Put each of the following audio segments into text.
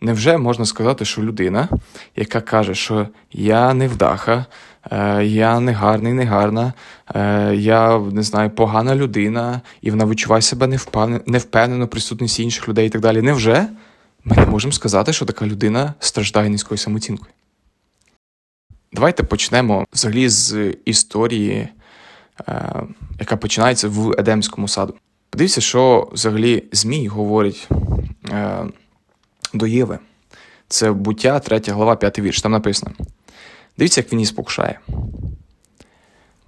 невже можна сказати, що людина, яка каже, що я не вдаха, е, я не гарний, не гарна, е, я не знаю, погана людина, і вона відчуває себе невпевнено, присутності інших людей і так далі. Невже ми не можемо сказати, що така людина страждає низькою самооцінкою? Давайте почнемо взагалі з історії, е, яка починається в Едемському саду. Подивіться, що взагалі Змій говорить до Єви. Це буття, 3 глава, 5 вірш. Там написано: Дивіться, як він її спокушає.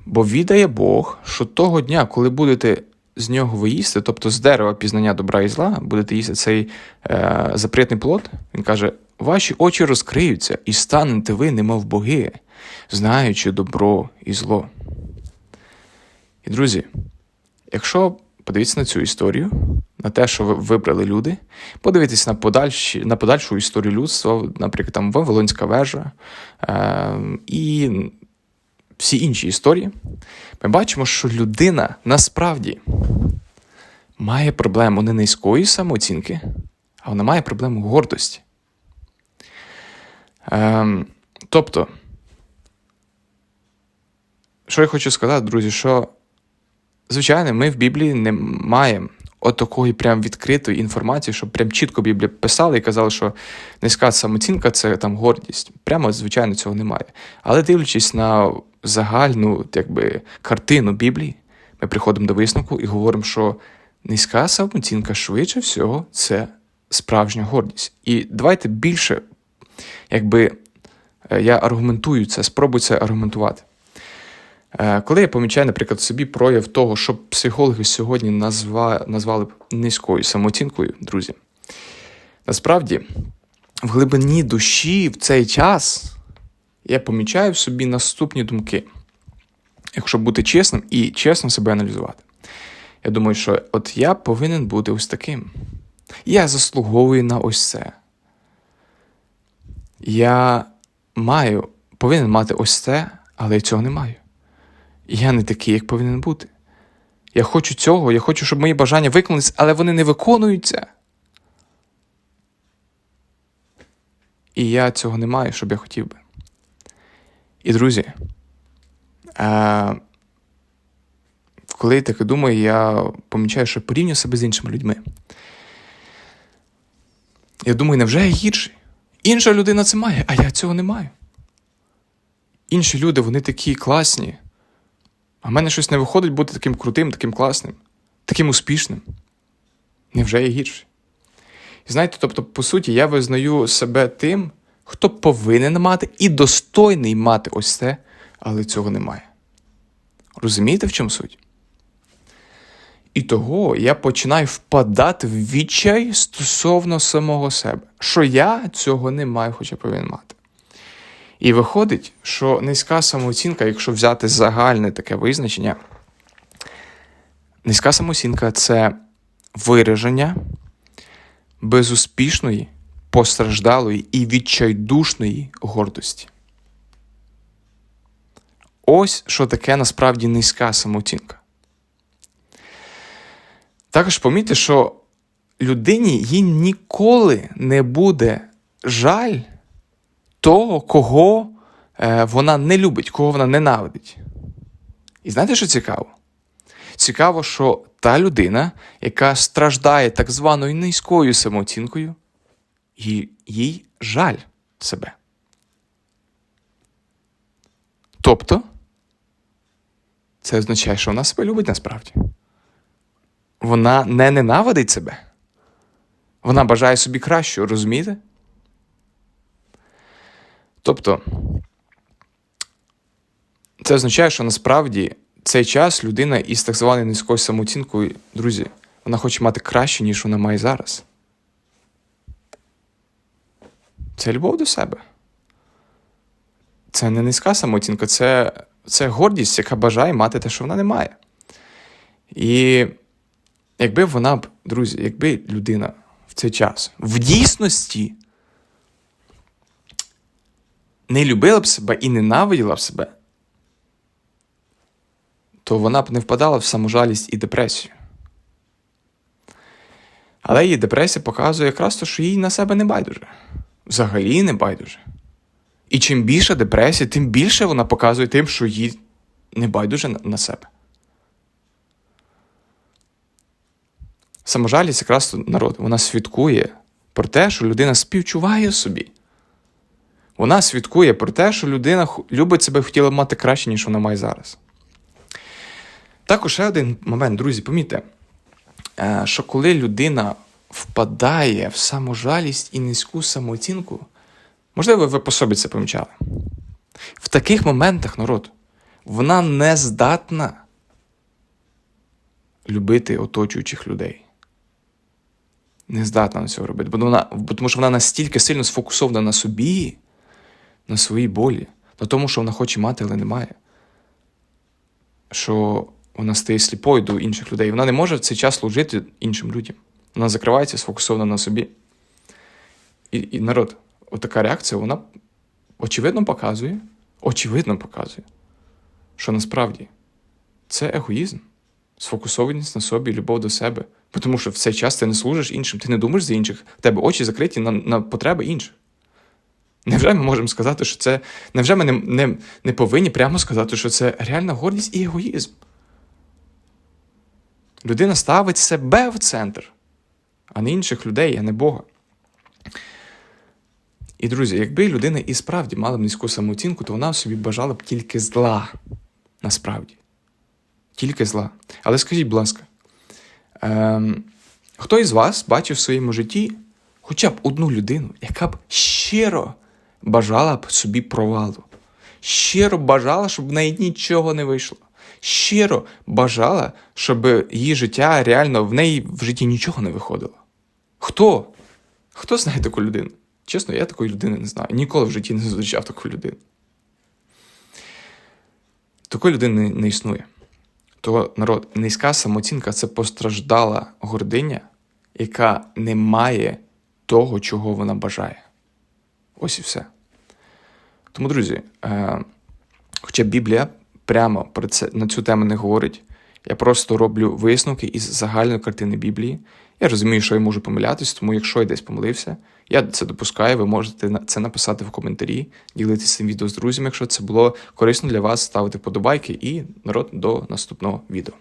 Бо відає Бог, що того дня, коли будете з нього ви їсти, тобто з дерева пізнання добра і зла, будете їсти цей е, запретний плод, він каже: ваші очі розкриються, і станете ви, немов боги, знаючи добро і зло. І друзі, якщо подивитися на цю історію, на те, що ви вибрали люди, подивитися на подальші, на подальшу історію людства, наприклад, там Вавилонська вежа е, і всі інші історії, ми бачимо, що людина насправді має проблему не низької самооцінки, а вона має проблему гордості. Е, тобто, що я хочу сказати, друзі, що Звичайно, ми в Біблії не маємо от такої прям відкритої інформації, щоб прям чітко Біблія писала і казала, що низька самооцінка це там гордість. Прямо, звичайно, цього немає. Але дивлячись на загальну якби, картину Біблії, ми приходимо до висновку і говоримо, що низька самооцінка швидше всього це справжня гордість. І давайте більше, якби я аргументую це, спробую це аргументувати. Е, коли я помічаю, наприклад, собі прояв того, що психологи сьогодні назва, назвали б низькою самооцінкою, друзі, насправді в глибині душі в цей час я помічаю в собі наступні думки, якщо бути чесним і чесно себе аналізувати. Я думаю, що от я повинен бути ось таким. Я заслуговую на ось це. Я маю, повинен мати ось це, але я цього не маю. Я не такий, як повинен бути. Я хочу цього, я хочу, щоб мої бажання виконалися, але вони не виконуються. І я цього не маю, щоб я хотів би. І, друзі, а, коли я таке думаю, я помічаю, що порівнюю себе з іншими людьми. Я думаю, невже я гірший? Інша людина це має, а я цього не маю. Інші люди, вони такі класні. В мене щось не виходить бути таким крутим, таким класним, таким успішним. Невже я гірший? І знаєте, тобто, по суті, я визнаю себе тим, хто повинен мати і достойний мати ось це, але цього немає. Розумієте, в чому суть? І того я починаю впадати в відчай стосовно самого себе, що я цього не маю, хоча повинен мати. І виходить, що низька самооцінка, якщо взяти загальне таке визначення, низька самооцінка це вираження безуспішної, постраждалої і відчайдушної гордості. Ось що таке насправді низька самооцінка. Також помітьте, що людині їй ніколи не буде жаль того, кого е, вона не любить, кого вона ненавидить. І знаєте, що цікаво? Цікаво, що та людина, яка страждає так званою низькою самооцінкою, їй, жаль себе. Тобто, це означає, що вона себе любить насправді. Вона не ненавидить себе. Вона бажає собі кращого, розумієте? Тобто це означає, що насправді цей час людина із так званою низькою самооцінкою, друзі, вона хоче мати краще, ніж вона має зараз. Це любов до себе. Це не низька самооцінка, це це гордість, яка бажає мати те, що вона не має. І якби вона б, друзі, якби людина в цей час в дійсності не любила б себе і ненавиділа б себе, то вона б не впадала в саможалість і депресію. Але її депресія показує якраз те, що їй на себе не байдуже. Взагалі не байдуже. І чим більша депресія, тим більше вона показує тим, що їй не байдуже на себе. Саможалість якраз народ, вона свідкує про те, що людина співчуває собі. Вона свідкує про те, що людина любить себе хотіла б мати краще, ніж вона має зараз. Також ще один момент, друзі, помітьте, е, що коли людина впадає в саможалість і низьку самооцінку, можливо, ви по собі це помічали. В таких моментах, народ, вона не здатна любити оточуючих людей. Не здатна на цього робити. Бо вона, тому що вона настільки сильно сфокусована на собі, на своїй болі, на тому, що вона хоче мати, але не має. Що вона стає сліпою до інших людей. Вона не може в цей час служити іншим людям. Вона закривається, сфокусована на собі. І, і народ, отака реакція, вона очевидно показує, очевидно показує, що насправді це егоїзм, сфокусованість на собі, любов до себе. Тому що в цей час ти не служиш іншим, ти не думаєш за інших, в тебе очі закриті на, на потреби інших. Невже ми можемо сказати, що це. Невже ми не, не, не повинні прямо сказати, що це реальна гордість і егоїзм? Людина ставить себе в центр, а не інших людей, а не Бога. І, друзі, якби людина і справді мала б низьку самооцінку, то вона собі бажала б тільки зла. Насправді. Тільки зла. Але скажіть, будь ласка, ем, хто із вас бачив в своєму житті хоча б одну людину, яка б щиро бажала б собі провалу, щиро бажала, щоб в неї нічого не вийшло, щиро бажала, щоб її життя реально в неї в житті нічого не виходило. Хто? Хто знає таку людину? Чесно, я такої людини не знаю. Ніколи в житті не зустрічав таку людину. Такої людини не, існує. То народ, низька самооцінка це постраждала гординя, яка не має того, чого вона бажає. Ось і все. Тому, друзі, е, хоча Біблія прямо про це, на цю тему не говорить, я просто роблю висновки із загальної картини Біблії. Я розумію, що я можу помилятись, тому якщо я десь помилився, я це допускаю, ви можете це написати в коментарі, ділитися цим відео з друзями, якщо це було корисно для вас, ставити вподобайки і народ до наступного відео.